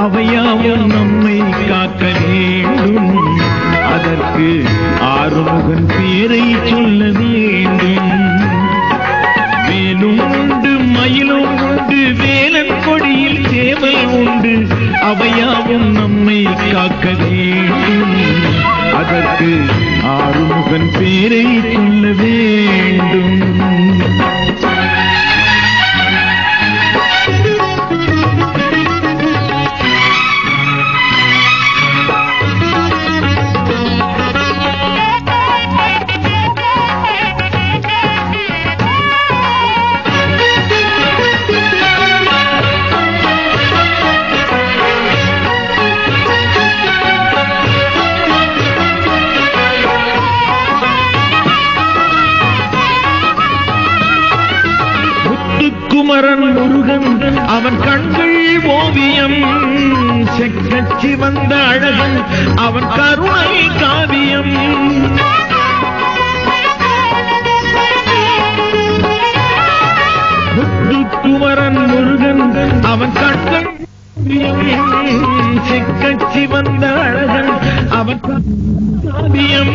அவையாவும் நம்மை காக்க வேண்டும். அதற்கு ஆறுமுகன் பேரை சொல்ல வேண்டும். வேலும் உண்டு மயிலும் உண்டு வேலன் கொடியில் சேவல் உண்டு. அவையாவும் நம்மை காக்க வேண்டும். அதற்கு ஆறுமுகன் பேரை சொல்ல வேண்டும். குமரன் முருகன் அவன் கண்கள் ஓவியம். செக்கச்சி வந்த அழகன் அவன் கருணை காவியம். குமரன் முருகன் அவன் கண்கள் செக்கச்சி வந்த அழகன் அவன் காவியம்.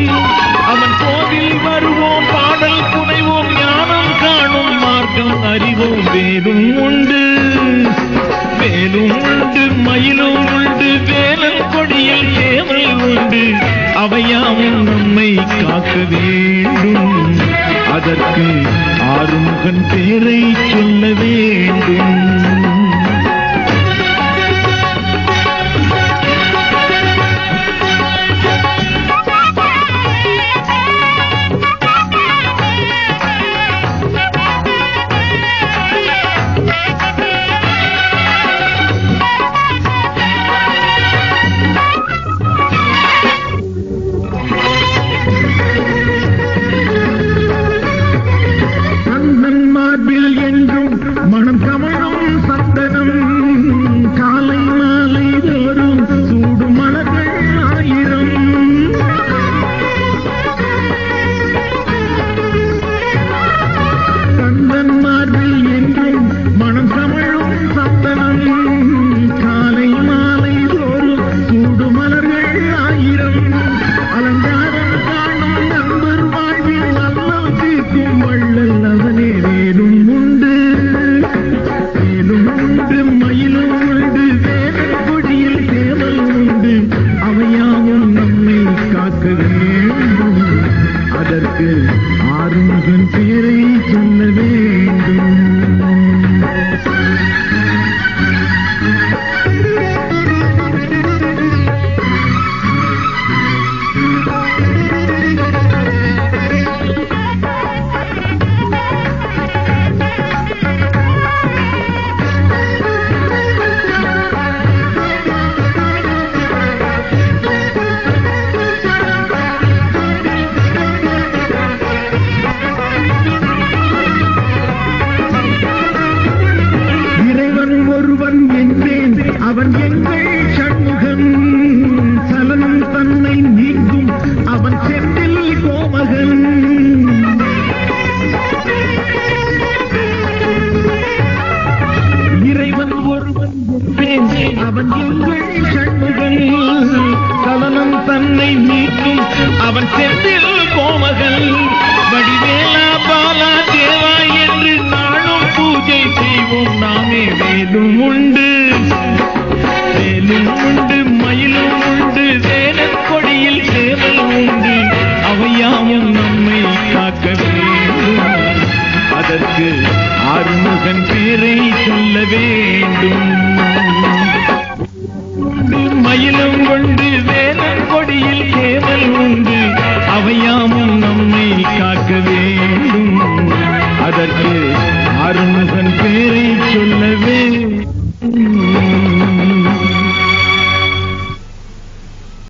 வேலும் உண்டு வேலும் உண்டு மயிலும் உண்டு வேலன் கொடியில் சேவல் உண்டு. அவையாவும் நம்மை காக்க வேண்டும். அதற்கு ஆறுமுகன் பேரை சொல்ல வேண்டும் ஒருவன் என்றேன் அவன் எங்கள் சண்முகன் சலனம் தன்னை நீங்கும். அவன் செந்தில் கோமகன். இறைவன் ஒருவன் என்றேன் அவன் எங்கள் சண்முகன் சலனம் தன்னை நீக்கும் அவன் செந்தில் கோமகன். வடிவேலா பாலாஜி நாமே உண்டு. வேலும் உண்டு மயிலும் உண்டு வேலன் கொடியில் சேவல் உண்டு. அவையாவும் நம்மை காக்க வேண்டும். அதற்கு